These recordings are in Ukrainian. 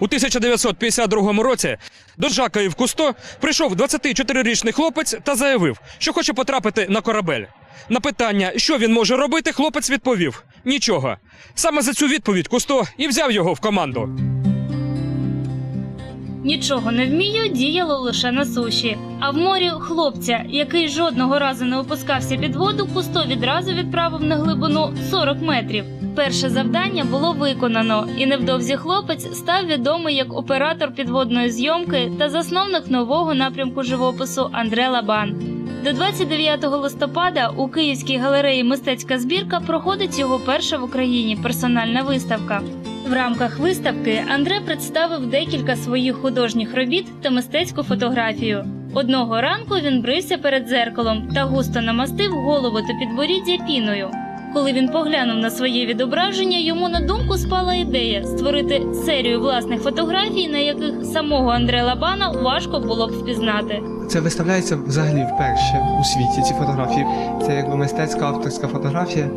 У 1952 році до Жака в Кусто прийшов 24-річний хлопець та заявив, що хоче потрапити на корабель. На питання, що він може робити, хлопець відповів: нічого. Саме за цю відповідь Кусто і взяв його в команду. Нічого не вмію діяло лише на суші. А в морі хлопця, який жодного разу не опускався під воду, Кусто відразу відправив на глибину 40 метрів. Перше завдання було виконано, і невдовзі хлопець став відомий як оператор підводної зйомки та засновник нового напрямку живопису Андре Лабан. До 29 листопада у Київській галереї мистецька збірка проходить його перша в Україні персональна виставка. В рамках виставки Андре представив декілька своїх художніх робіт та мистецьку фотографію. Одного ранку він брився перед дзеркалом та густо намастив голову та підборіддя піною. Коли він поглянув на своє відображення, йому на думку спала ідея створити серію власних фотографій, на яких самого Андре Лабана важко було б впізнати. Це виставляється взагалі вперше у світі. Ці фотографії. Це якби мистецька авторська фотографія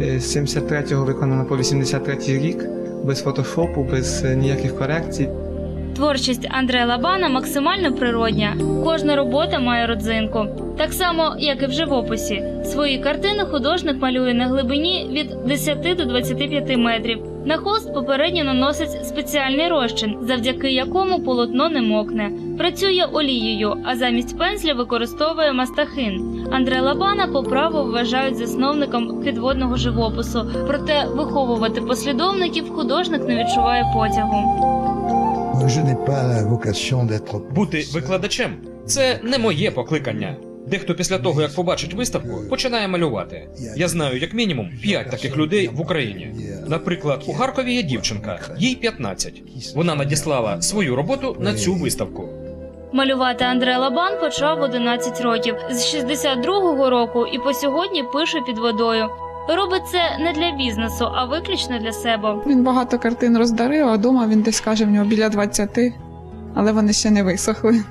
е, з 73-го виконана по 83-й рік, без фотошопу, без е, ніяких корекцій. Творчість Андре Лабана максимально природня. Кожна робота має родзинку. Так само, як і в живописі. Свої картини художник малює на глибині від 10 до 25 метрів. На холст попередньо наносить спеціальний розчин, завдяки якому полотно не мокне. Працює олією, а замість пензля використовує мастахин. Андре Лабана по праву вважають засновником підводного живопису. Проте виховувати послідовників художник не відчуває потягу. Je n'ai pas la vocation d'être Бути викладачем це не моє покликання. Дехто після того, як побачить виставку, починає малювати. Я знаю як мінімум п'ять таких людей в Україні. Наприклад, у Харкові є дівчинка, їй 15. Вона надіслала свою роботу на цю виставку. Малювати Андре Лабан почав в 11 років. З 62-го року і по сьогодні пише під водою. Робить це не для бізнесу, а виключно для себе. Він багато картин роздарив, а вдома він десь каже в нього біля 20, але вони ще не висохли.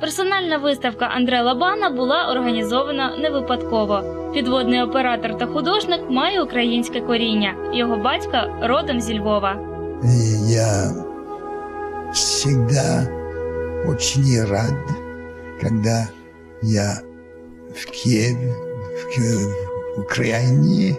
Персональна виставка Андре Лабана була організована не випадково. Підводний оператор та художник має українське коріння. Його батька родом зі Львова. Я всегда очень рад, когда я в Киеве, в, Ки- в Украине,